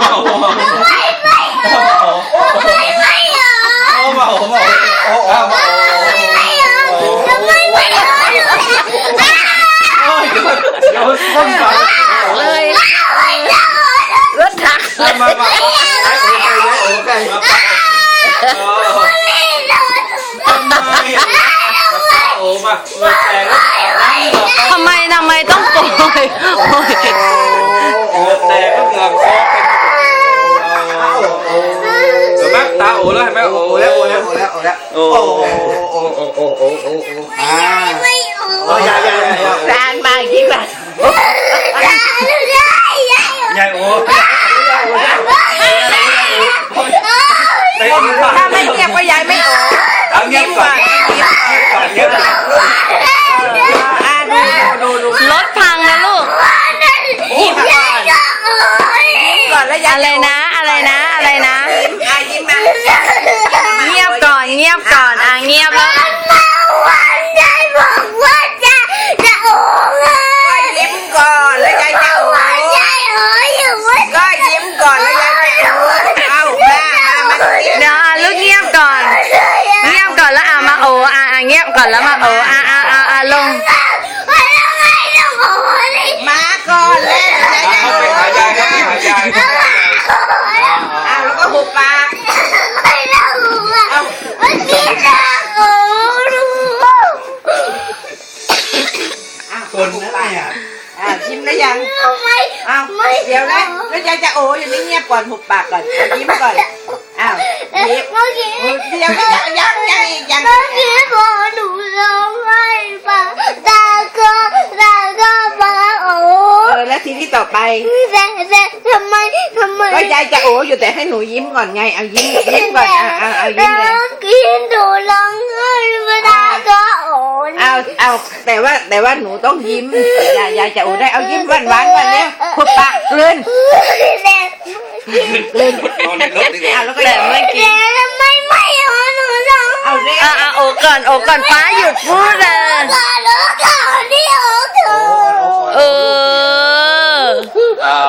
มาโอ้มาโอ้ไม่ไม่เหรอโอ้ไม่ไม่เหรอโอ้มาโอ้มาโอ้โอ้มาโอ้ไโอ้โอ้แล้แล้ววโอ้แล้วโอ้โอ้โอ้โอ้โอ้โอ้โอ้อ่าไม่เหรอโอ้ยายายายาจานมาอีกทีแบบได้ได้ได้ยายโอ้ไปเอาถ้าไม่เงียบก็ยายไม่โอ้เอาเงียบก่อนเงียบก่อนอ่าดูดูดูรถพังนะลูกยิ้มก่อนก่อนแล้วยายอะไรนะอะไรนะ อะไรนะอะยิ้มมาเงียบก่อน เงี ยบก่อนอะเงียบแล้วมาวันได้บอกว่าจะจะโอ้ยยิ้มก่อนแล้วยายจะโอ้วันได้โอ้ยอยู่ว่าก็ยิ้มก่อนแล้วยายจะโอ้เอามามามายิ้มเดี๋ยวอะลูกเงียบก่อน เงียบก่อนแล้วอะมาโอ้อะอะเงียบก่อนแล้วมาโอ้อะอะอะอะลงไปแล้วไงจะโอ้ยมาก่อนแล้วยายจะเอาโอ้ไปหายายครับไปหายาย คนนะเนี่ยอะยิ้มแล้วยังทำไมเอาไม่เดี๋ยวนะแล้วยายจะโอ้อยู่นี่เงียบก่อนหุบปากก่อนเอายิ้มก่อนอ้าวยิ้มเมื่อกี้เดี๋ยวก็ยังยังอีกยังเมื่อกี้พอหนูร้องไห้ปะตาก็ตาก็มาโอ้เออแล้วทีนี้ต่อไปแต่แต่ทำไมทำไมก็ยายจะโอ้อยู่แต่ให้หนูยิ้มก่อนไงเอายิ้มยิ้มก่อนอะเอาเอายิ้มเลยเมื่อกี้หนูร้องไห้เวลาก็ โอ้เอาเอาแต่ว่าแต่ว่าหนูต้องยิ้มยายยายจะโอ้ได้เอายิ้มหวานหวานๆก่อนเนี่ยหุบปากกลืนแต่กลืนนอนในรถดีกว่าเอาแล้วก็แต่เมื่อกี้แต่ทำไมไม่เอาหนูร้องเอาเร็วอะอะโอ้ก่อนโอ้ก่อนฟ้าหยุดพูดเลยก่อนแล้วก่อนที่โอ้เธอเออเอา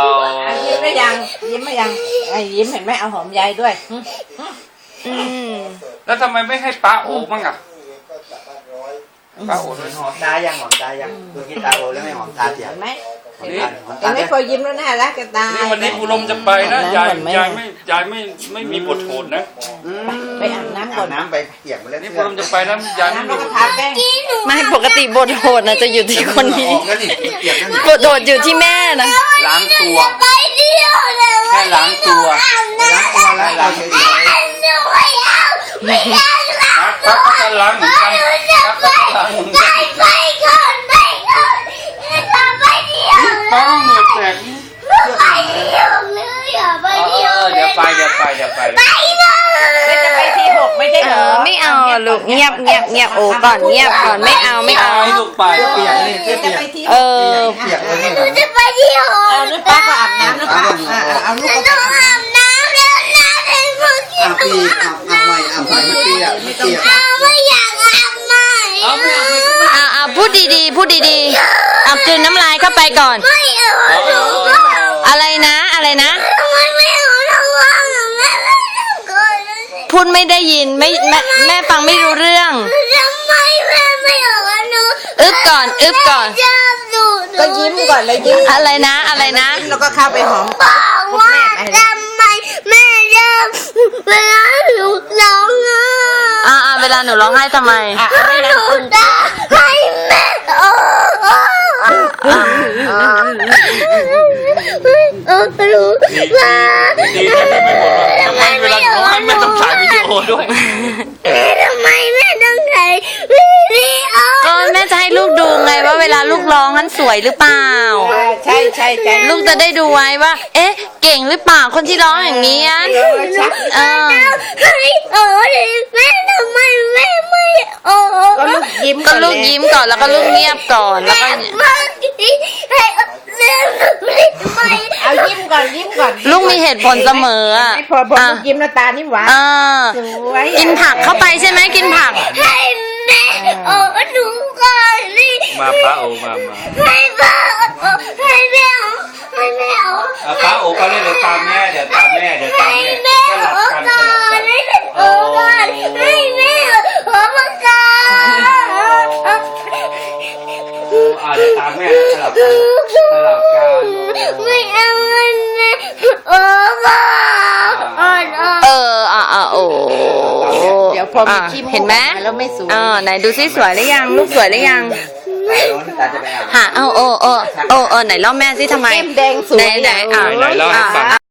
เอายิ้มได้ยังยิ้มไหมยังไอ้ยิ้มเห็นไหมเอาหอมยายด้วยอืมแล้วทำไมไม่ให้ป้าโอ้บ้างอะ ป้าโอ้ด้วยหอมตายังหอมตายังเมื่อกี้ตาโอ้แล้วไม่หอมตาเสียเห็นไหมหอมตาหอมเห็ตานไหมด้วยพอยิ้มแล้วน่ารักจะตายนี่วันนี้กูลมจะไปนะยายยายไม่ยายไม่ไม่มีบทโทนนะไปอาบน้ำก่อาอนบน้ำไปเปียกหมดแล้วนี่กูลมจะไปนะยายไม่น้ำมีแล้วบก็ทโททานแป้งไม่ปกติบทโหดนะจะอยู่ที่คนนี้ออกแล้วนี่เปียกแล้วนี่บทโหดอยู่ที่แม่นะล้างตัวไปเดียวเลยแค่ล้างตัวอาบน้ล้างตัวแล้วเราเฉยำ หนูไม่เอาไม่อยากล้างป้าก็จะล้างเหมือนกันหนูจะป้าไปก็จะล้างเหมือนไปกันไปก่อนไปก่อนจะไปเดียวป้าเหงื่อแตกนี่ไปเดียวเลยอย่าไปเอเดียวอเดี๋ยวไปเดี๋ยวไปเดี๋ยวไปไปเลยแล้วจะไปที่หกไม่ใช่เอเหรออไม่เอาอะลูกเงียบเงียบเงียบโอ้ก่อนเงียบก่อนไม่เอาไม่เอาให้ลูกไปเปียกนี่จะเปียกไปที่เออเปียกเลยนี่หนูจะไปเที่ยวเอาลูกป้าก็อาบน้ำนะป้าอะอะเอาลูกหนูก็ต้องอาบน้ำแล้วน้ำเป็นเมื่อกี้อาบปีอาบอา บใหม่อาบใหม่ไม่เปียกไม่เปียกอาไม่อยากอาบใหม่เอาไม่เอาไม่ก็ไม่อ่าอ่าพูดดีๆ พูดดีๆเอากลืนน้ำลายเข้าไปก่อน ไม่เอาเอาหนูก็อะไรนะอะไรนะทำไมไม่เอาทั้งวันอะแม่ไม่ต้องก่อนเลยพูดไม่ได้ยินไม่แม่แม่ฟังไม่รู้เรื่องทำไมแม่ไม่เอาหนูอึบก่อนอึบก่อนชอบดูหนูก็ยิ้มก่อนแล้วยิ้มอะไรนะอะไรนะยิ้มแล้วก็เข้าไปหอม บอกว่าทำไมแม่ชอบ เวลาหนูร้องไห้อ่าอ่าเวลาหนูร้องไห้ทำไมอะหไม่นะนูจะให้แม่โอ้โอ้อ่าเออรู้ว่าดีนะที่ไม่บอกว่าทำไมเวลาร้องให้ไม่ต้องถ่ายวิดีโอด้วย ลาลูกร้องนั้นสวยหรือเปล่าอ่า ใช่ใช่ใช่ลูกจะได้ดูไว้ว่า เอ๊ะ เก่งหรือเปล่าคนที่ร้องอย่างนี้อะเออชักเออให้โอ้ดิแม่ทำไมแม่ไม่โอ้ก็ลูกยิ้มก็ลูกยิ้มก่อนแล้วก็ลูกเงียบก่อนแล้วก็เมื่อกี้ให้แม่ไม่เอายิ้มก่อนยิ้มก่อนลูกมีเหตุผลเสมออะไม่พอพออะลูกยิ้มแล้วตานี่หวานอ่าสวยกินผักเข้าไปใช่ไหมกินผักให้แม่โอ้หนูก่อนนี่ มาป้าโอมามาให้พ่อโอ้ให้แม่ให้แม่โอ้เอาป้าโอก็เล่นเดี๋ยวตามแม่เดี๋ยวตามแม่เดี๋ยวตามให้แม่แม่สลับโอ้กันสก่อลับกันนให้แม่โอ้ก่อนให้แม่โอ้มาก่อนอ่าเดี๋ยวตามแม่สลับกันสลับกันไม่เอาแม่โอ้ก่อนอ่อนอ่อนเอออะอะโอ้เดี๋ยวพอมีอะขี้มูกเห็นไหมออกาแล้วไม่สวยอ่าไหนดูซิสวยหรือยัง ลูกสวยหรือยัง ตาจะไปอาบหาเอาโอ้โอ้โอ้โอ้ไหนเล่าแม่ซิทำไมแก้มแดงสวยไหนไหนอะไหนเล่าให้ฟัง อะ